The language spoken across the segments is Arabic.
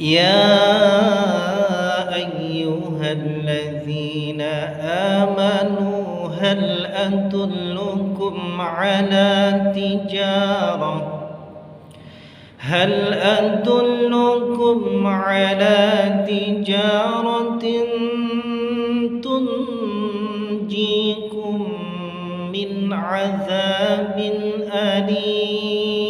يا أيها الذين آمنوا هل أدلكم على تجارة؟ هل أدلكم على تجارة تنجيكم من عذاب أليم؟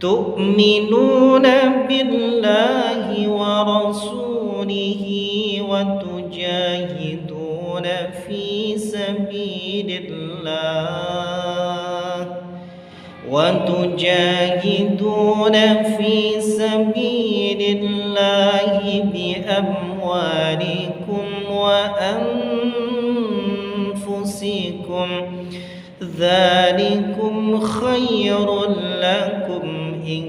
تؤمنون بالله ورسوله وتجاهدون في سبيل الله وتجاهدون في سبيل الله بأموالكم وأنفسكم ذلكم خير لكم إن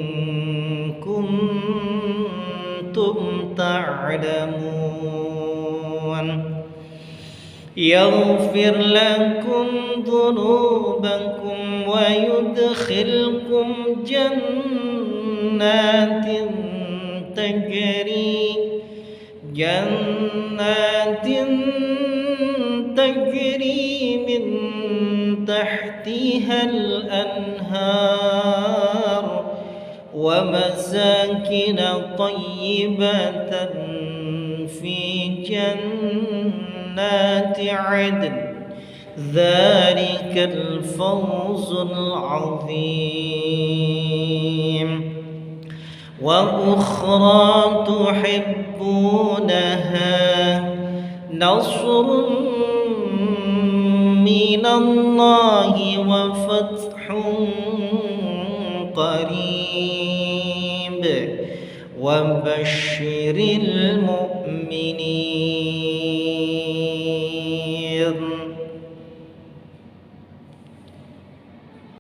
كنتم تعلمون. يغفر لكم ذنوبكم ويدخلكم جنات تجري جنات تجري الأنهار ومساكن طيبة في جنات عدن. ذلك الفوز العظيم. وأخرى تحبونها نصر من الله وفتح قريب. وبشر المؤمنين.